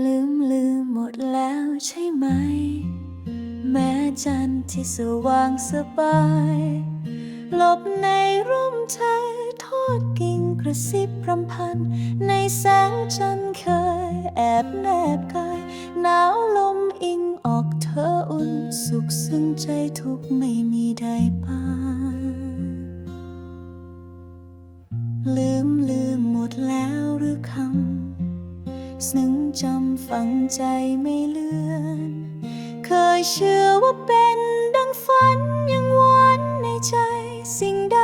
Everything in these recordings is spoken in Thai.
ลืมลืมหมดแล้วใช่ไหม แม้จันทร์ที่สว่างสบายหลบในร่มใจทอดกิ่งกระซิบรำพัน ในแสงจันทร์เคยแอบแนบกายหนาวลมอิงออกเธออุ่น สุขซึ่งใจทุกไม่มีใดปานลืมลืมหมดแล้วหรือคำ ซึ่งจำฝังใจไม่เลือน เคยเชื่อว่าเป็นดังฝันยังหวานในใจ สิ่งใด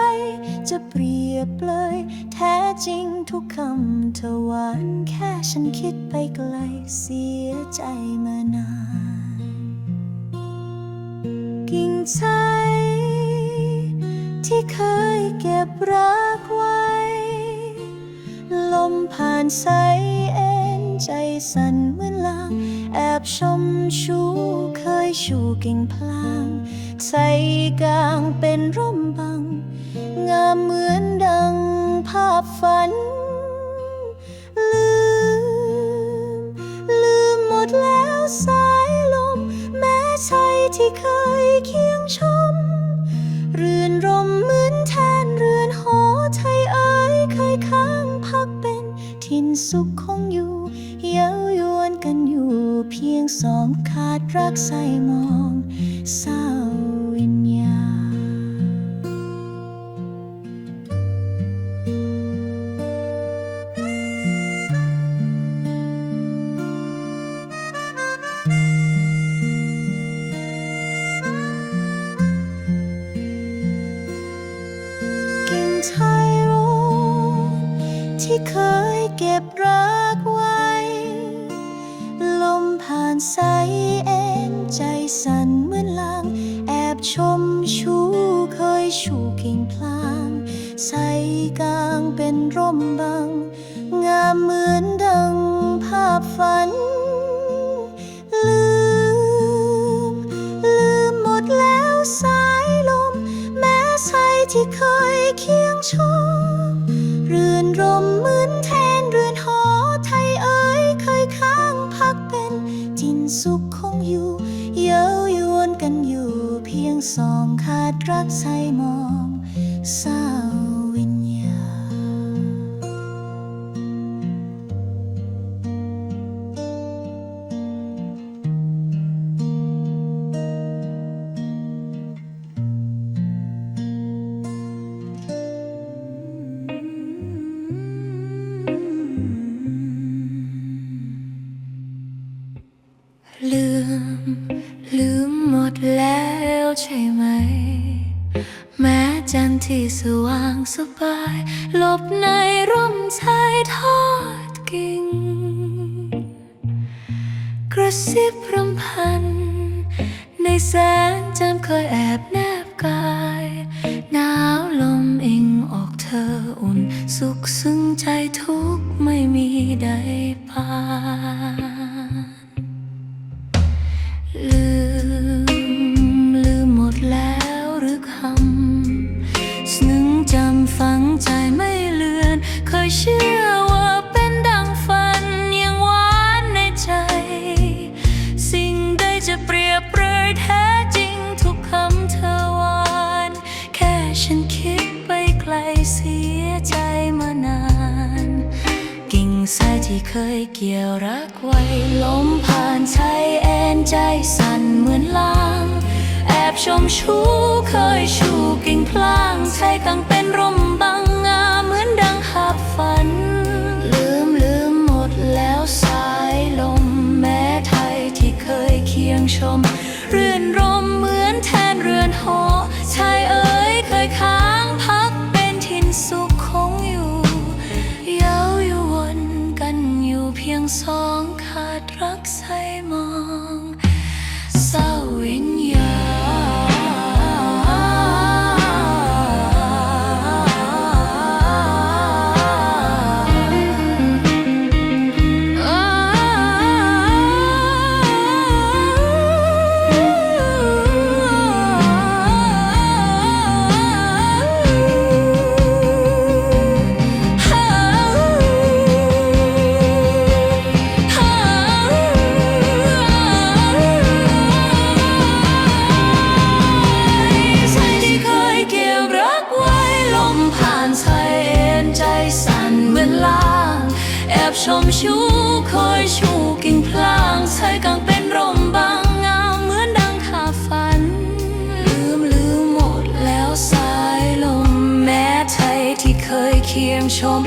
จะเปรียบเลย แท้จริงทุกคำเธอหวานแค่ฉันคิดไปไกลเสียใจมานาน กิ่งใจที่เคยเก็บรักไว้ ลมผ่านสาย ใจสั่นเหมือนลาง แอบชมชูเคยชูกิ่งพลางใส่กลางเป็นร่มบัง งามเหมือนดังภาพฝัน ลืม ลืมหมดแล้วสายลม แม้ใจที่เคยเคียงชม เรือนรม พียงสองขาดรักใส่มองเศร้าวิญญากิ่งชายโรที่เคยเก็บรัก ผ่านสเอ็นใจสั่นเหมือนลาง แอบชมชูเคยชูกิ่งพลาง ใส่กลางเป็นร่มบัง งามมือ รักใส่มองเศร้า ที่สว่างสบายหลบในร่มชายทอดกิ่ง กระซิบรำพัน ในแสงจันทร์เคยแอบแนบกาย สายที่เคยเกี่ยวรักไว้ลมผ่านใช้เอ็นใจสั่นเหมือนลาง แอบชมชูเคยชูกิ่งพลางใช้กังเป็นร่มบังงามเหมือนดังหับฝัน ลืมลืมหมดแล้วสายลมแม้ไทยที่เคยเคียงชม ดรักใมชูคอยชูกิ่งพลางใช้กางเป็นร่มบางงามเหมือนดังขาฝัน ลืมลืมหมดแล้วสายลมแม้ไทยที่เคยเคียงชม